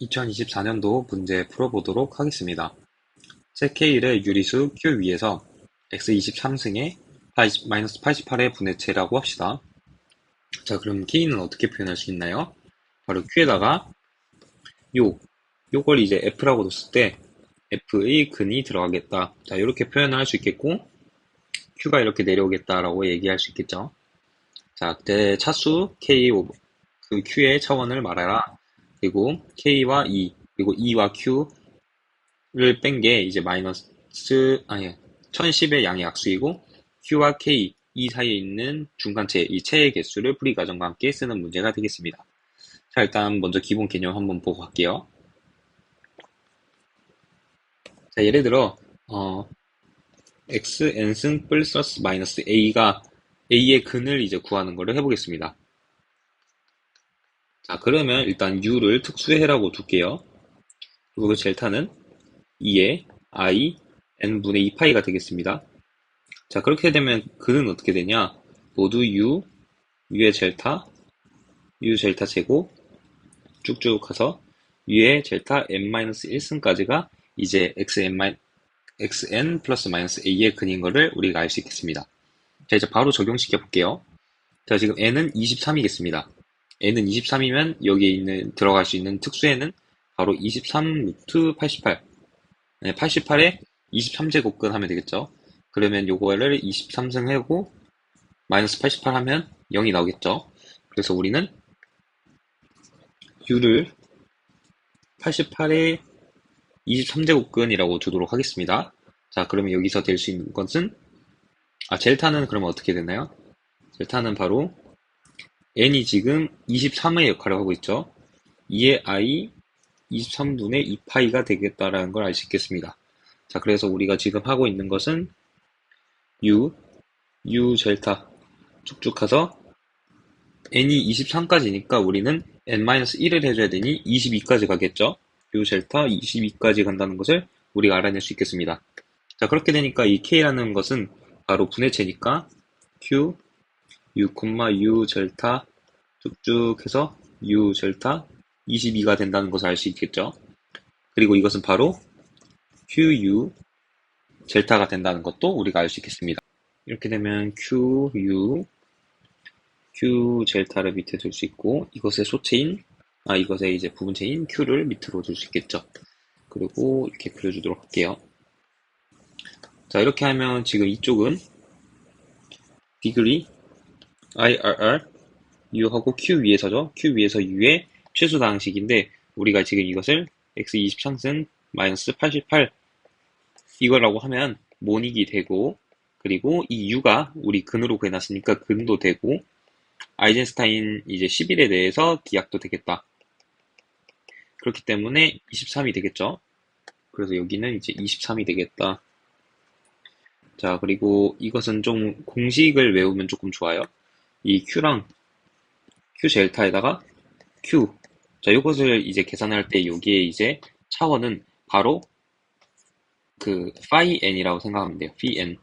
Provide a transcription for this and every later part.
2024년도 문제 풀어보도록 하겠습니다. K를 유리수 Q 위에서 X23승에 마이너스 88의 분해체라고 합시다. 자, 그럼 K는 어떻게 표현할 수 있나요? 바로 Q에다가 요, 요걸 이제 F라고 뒀을 때 F의 근이 들어가겠다. 자, 이렇게 표현을 할 수 있겠고, Q가 이렇게 내려오겠다라고 얘기할 수 있겠죠. 자, 그때 차수 K, 그 Q의 차원을 말해라. 그리고 K와 E, 그리고 E와 Q를 뺀 게 이제 마이너스, 아니, 1010의 양의 약수이고, Q와 K, E 사이에 있는 중간체, 이 체의 개수를 풀이 과정과 함께 쓰는 문제가 되겠습니다. 자, 일단 먼저 기본 개념 한번 보고 갈게요. 자, 예를 들어, 어, xn승 플러스 마이너스 a가 a의 근을 이제 구하는 거를 해보겠습니다. 자, 그러면 일단 u를 특수해라고 둘게요. 그리고 그 젤타는 2의 i n분의 2파이가 되겠습니다. 자, 그렇게 되면 근은 어떻게 되냐? 모두 u, u의 젤타, u 젤타 제곱 쭉쭉 가서 u의 젤타 n-1승까지가 이제 xn, xn 플러스 마이너스 a의 근인 거를 우리가 알 수 있겠습니다. 자, 이제 바로 적용시켜 볼게요. 자, 지금 n은 23이겠습니다. N은 23이면 여기에 있는, 들어갈 수 있는 특수에는 바로 23 루트 88. 네, 88에 23제곱근 하면 되겠죠. 그러면 요거를 23승 하고, 마이너스 88 하면 0이 나오겠죠. 그래서 우리는 u를 88에 23제곱근이라고 두도록 하겠습니다. 자, 그러면 여기서 될 수 있는 것은, 아, 젤타는 그러면 어떻게 되나요? 젤타는 바로 n이 지금 23의 역할을 하고 있죠. 2의 i 23분의 2파이가 되겠다라는 걸 알 수 있겠습니다. 자, 그래서 우리가 지금 하고 있는 것은 u, u 젤타 쭉쭉 가서 n이 23까지니까 우리는 n-1을 해줘야 되니 22까지 가겠죠. u 젤타 22까지 간다는 것을 우리가 알아낼 수 있겠습니다. 자, 그렇게 되니까 이 k라는 것은 바로 분해체니까 q, u, u 젤타 쭉쭉 해서 u 젤타 22가 된다는 것을 알 수 있겠죠. 그리고 이것은 바로 qu 젤타가 된다는 것도 우리가 알 수 있겠습니다. 이렇게 되면 qu q 젤타를 밑에 둘 수 있고 이것의 소체인 아 이것의 이제 부분체인 q를 밑으로 둘 수 있겠죠. 그리고 이렇게 그려주도록 할게요. 자 이렇게 하면 지금 이쪽은 디그리 IRR U하고 Q 위에 서죠. Q 위에서 U의 최소 다항식인데 우리가 지금 이것을 X23승 마이너스 88 이거라고 하면 모닉이 되고 그리고 이 U가 우리 근으로 구해놨으니까 근도 되고 아이젠스타인 이제 11에 대해서 기약도 되겠다. 그렇기 때문에 23이 되겠죠. 그래서 여기는 이제 23이 되겠다. 자, 그리고 이것은 좀 공식을 외우면 조금 좋아요. 이 Q랑 Q 젤타에다가 Q. 자, 이것을 이제 계산할 때 여기에 이제 차원은 바로 그 phi n이라고 생각하면 돼요. phi n.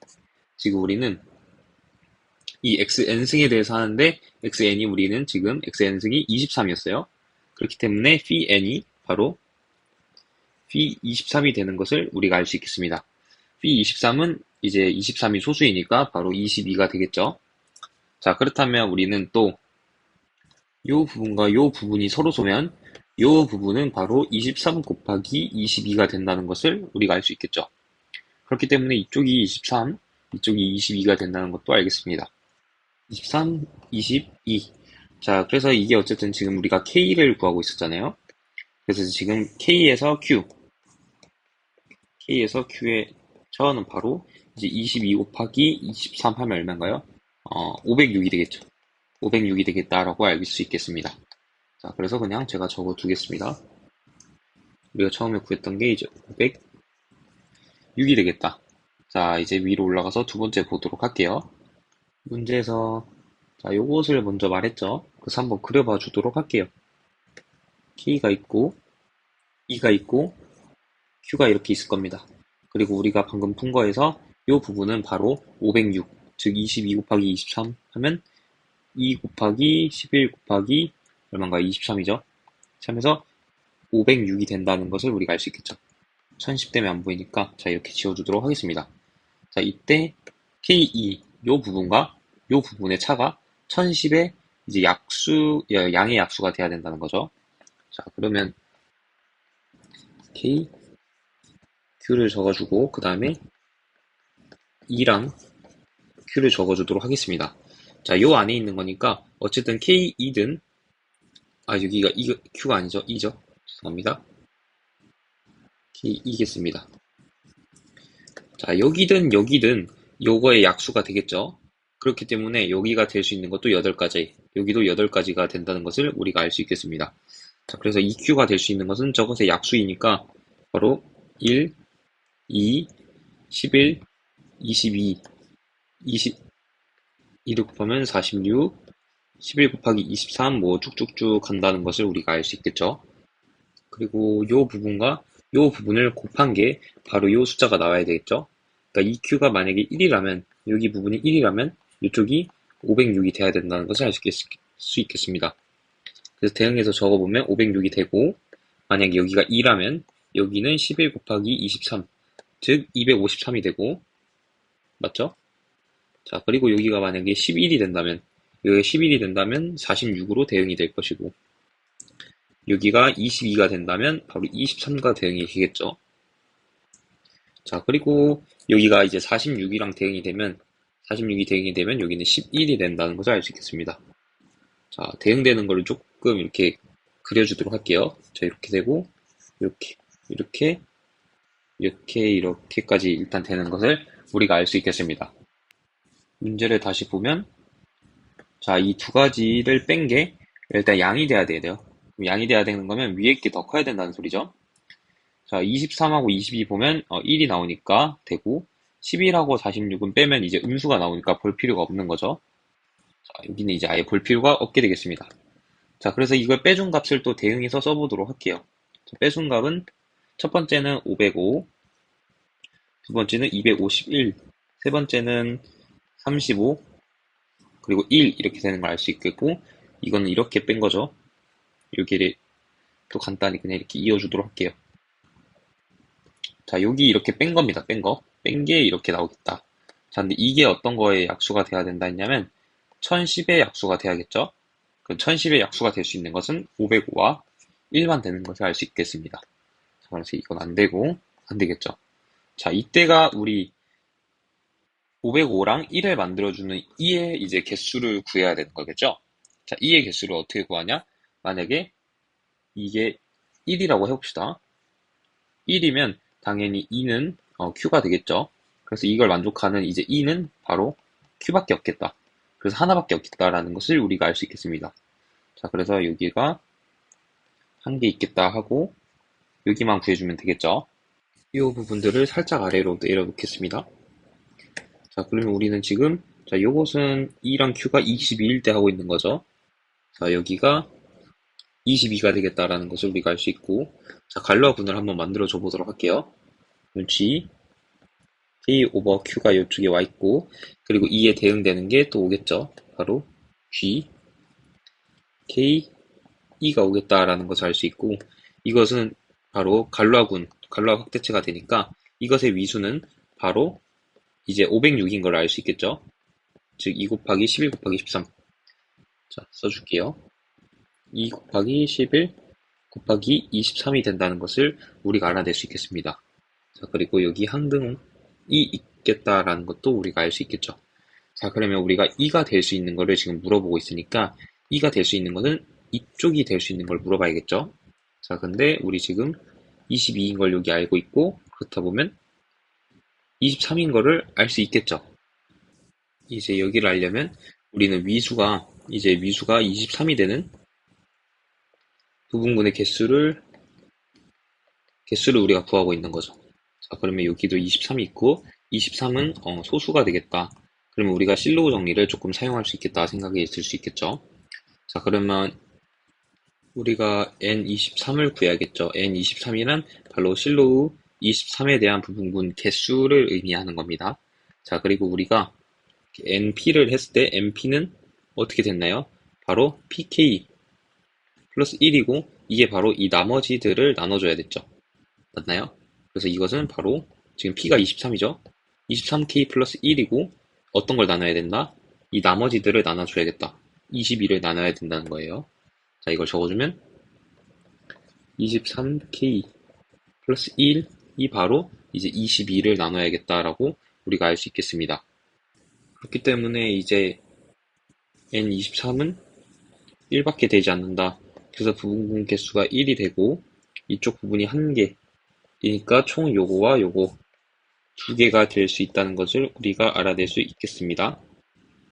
지금 우리는 이 xn승에 대해서 하는데 xn이 우리는 지금 xn승이 23이었어요. 그렇기 때문에 phi n이 바로 phi 23이 되는 것을 우리가 알 수 있겠습니다. phi 23은 이제 23이 소수이니까 바로 22가 되겠죠. 자, 그렇다면 우리는 또 요 부분과 요 부분이 서로 소면 요 부분은 바로 23 곱하기 22가 된다는 것을 우리가 알 수 있겠죠. 그렇기 때문에 이쪽이 23, 이쪽이 22가 된다는 것도 알겠습니다. 23, 22. 자, 그래서 이게 어쨌든 지금 우리가 K를 구하고 있었잖아요. 그래서 지금 K에서 Q, K에서 Q의 차원은 바로 이제 22 곱하기 23 하면 얼마인가요? 어, 506이 되겠죠. 506이 되겠다라고 알 수 있겠습니다. 자, 그래서 그냥 제가 적어 두겠습니다. 우리가 처음에 구했던 게 이제 506이 되겠다. 자, 이제 위로 올라가서 두 번째 보도록 할게요. 문제에서 자, 요것을 먼저 말했죠. 그래서 한번 그려봐 주도록 할게요. K가 있고 E가 있고 Q가 이렇게 있을 겁니다. 그리고 우리가 방금 푼 거에서 이 부분은 바로 506, 즉22 곱하기 23 하면 2 곱하기 11 곱하기 얼마인가 23이죠. 참에서 506이 된다는 것을 우리가 알 수 있겠죠. 1010 때문에 안 보이니까 자 이렇게 지워주도록 하겠습니다. 자 이때 K2 요 부분과 요 부분의 차가 1010의 이제 약수 양의 약수가 돼야 된다는 거죠. 자 그러면 K Q를 적어주고 그 다음에 2랑 Q를 적어주도록 하겠습니다. 자, 요 안에 있는 거니까 어쨌든 K2든 아 여기가 이 Q가 아니죠. 2죠. 죄송합니다. K2겠습니다. 자, 여기든 여기든 요거의 약수가 되겠죠. 그렇기 때문에 여기가 될 수 있는 것도 8가지, 여기도 8가지가 된다는 것을 우리가 알 수 있겠습니다. 자, 그래서 EQ가 될 수 있는 것은 저것의 약수이니까 바로 1, 2, 11, 22, 20, 2를 곱하면 46, 11 곱하기 23, 뭐 쭉쭉쭉 간다는 것을 우리가 알 수 있겠죠. 그리고 요 부분과 요 부분을 곱한 게 바로 요 숫자가 나와야 되겠죠. 그러니까 EQ가 만약에 1이라면, 여기 부분이 1이라면 이쪽이 506이 돼야 된다는 것을 알 수 있겠습니다. 그래서 대응해서 적어보면 506이 되고, 만약에 여기가 2라면 여기는 11 곱하기 23, 즉 253이 되고, 맞죠? 자, 그리고 여기가 만약에 11이 된다면, 여기가 11이 된다면 46으로 대응이 될 것이고, 여기가 22가 된다면 바로 23과 대응이 되겠죠. 자, 그리고 여기가 이제 46이랑 대응이 되면, 46이 대응이 되면 여기는 11이 된다는 것을 알 수 있겠습니다. 자, 대응되는 거를 조금 이렇게 그려주도록 할게요. 자, 이렇게 되고, 이렇게, 이렇게, 이렇게, 이렇게까지 일단 되는 것을 우리가 알 수 있겠습니다. 문제를 다시 보면, 자, 이 두 가지를 뺀 게 일단 양이 돼야 돼요. 양이 돼야 되는 거면 위에 게 더 커야 된다는 소리죠. 자, 23하고 22 보면 어, 1이 나오니까 되고 11하고 46은 빼면 이제 음수가 나오니까 볼 필요가 없는 거죠. 자, 여기는 이제 아예 볼 필요가 없게 되겠습니다. 자, 그래서 이걸 빼준 값을 또 대응해서 써보도록 할게요. 자, 빼준 값은 첫 번째는 505, 두 번째는 251, 세 번째는 35, 그리고 1 이렇게 되는 걸 알 수 있겠고 이거는 이렇게 뺀 거죠. 여기를 또 간단히 그냥 이렇게 이어주도록 할게요. 자, 여기 이렇게 뺀 겁니다. 뺀 거. 뺀 게 이렇게 나오겠다. 자, 근데 이게 어떤 거에 약수가 돼야 된다 했냐면 1010의 약수가 돼야겠죠? 그 1010의 약수가 될 수 있는 것은 505와 1만 되는 것을 알 수 있겠습니다. 자, 그래서 이건 안 되고 안 되겠죠. 자, 이때가 우리 505랑 1을 만들어주는 2의 이제 개수를 구해야 되는 거겠죠? 자, 2의 개수를 어떻게 구하냐? 만약에 이게 1이라고 해봅시다. 1이면 당연히 2는 어, Q가 되겠죠. 그래서 이걸 만족하는 이제 2는 바로 Q밖에 없겠다. 그래서 하나밖에 없겠다라는 것을 우리가 알 수 있겠습니다. 자, 그래서 여기가 한 개 있겠다 하고 여기만 구해주면 되겠죠. 이 부분들을 살짝 아래로 내려놓겠습니다. 자, 그러면 우리는 지금 자, 요것은 2랑 Q가 22일 때 하고 있는 거죠. 자, 여기가 22가 되겠다라는 것을 우리가 알 수 있고 자, 갈로아군을 한번 만들어 줘 보도록 할게요. G K 오버 Q가 이쪽에 와 있고 그리고 2에 대응되는 게 또 오겠죠. 바로 G K E가 오겠다라는 것을 알 수 있고 이것은 바로 갈로아군, 갈로아 확대체가 되니까 이것의 위수는 바로 이제 506인 걸 알 수 있겠죠. 즉2 곱하기 11 곱하기 13 자, 써줄게요. 2 곱하기 11 곱하기 23이 된다는 것을 우리가 알아낼 수 있겠습니다. 자, 그리고 여기 항등이 있겠다라는 것도 우리가 알 수 있겠죠. 자, 그러면 우리가 2가 될 수 있는 거를 지금 물어보고 있으니까 2가 될 수 있는 것은 이쪽이 될 수 있는 걸 물어봐야겠죠. 자, 근데 우리 지금 22인 걸 여기 알고 있고 그렇다 보면 23인 거를 알 수 있겠죠. 이제 여기를 알려면 우리는 위수가 이제 위수가 23이 되는 부분군의 개수를 개수를 우리가 구하고 있는 거죠. 자, 그러면 여기도 23이 있고 23은 어, 소수가 되겠다. 그러면 우리가 실로우 정리를 조금 사용할 수 있겠다 생각이 들 수 있겠죠. 자, 그러면 우리가 n23을 구해야겠죠. n23이란 바로 실로우 23에 대한 부분군 개수를 의미하는 겁니다. 자, 그리고 우리가 np를 했을 때 np는 어떻게 됐나요? 바로 pk 플러스 1이고 이게 바로 이 나머지들을 나눠줘야 됐죠. 맞나요? 그래서 이것은 바로 지금 P가 23이죠. 23K 플러스 1이고 어떤 걸 나눠야 된다? 이 나머지들을 나눠줘야겠다. 22를 나눠야 된다는 거예요. 자, 이걸 적어주면 23K 플러스 1 이 바로 이제 22를 나눠야겠다라고 우리가 알 수 있겠습니다. 그렇기 때문에 이제 N23은 1밖에 되지 않는다. 그래서 부분 개수가 1이 되고 이쪽 부분이 1개 이니까 총 요거와 요거 두 개가 될 수 있다는 것을 우리가 알아낼 수 있겠습니다.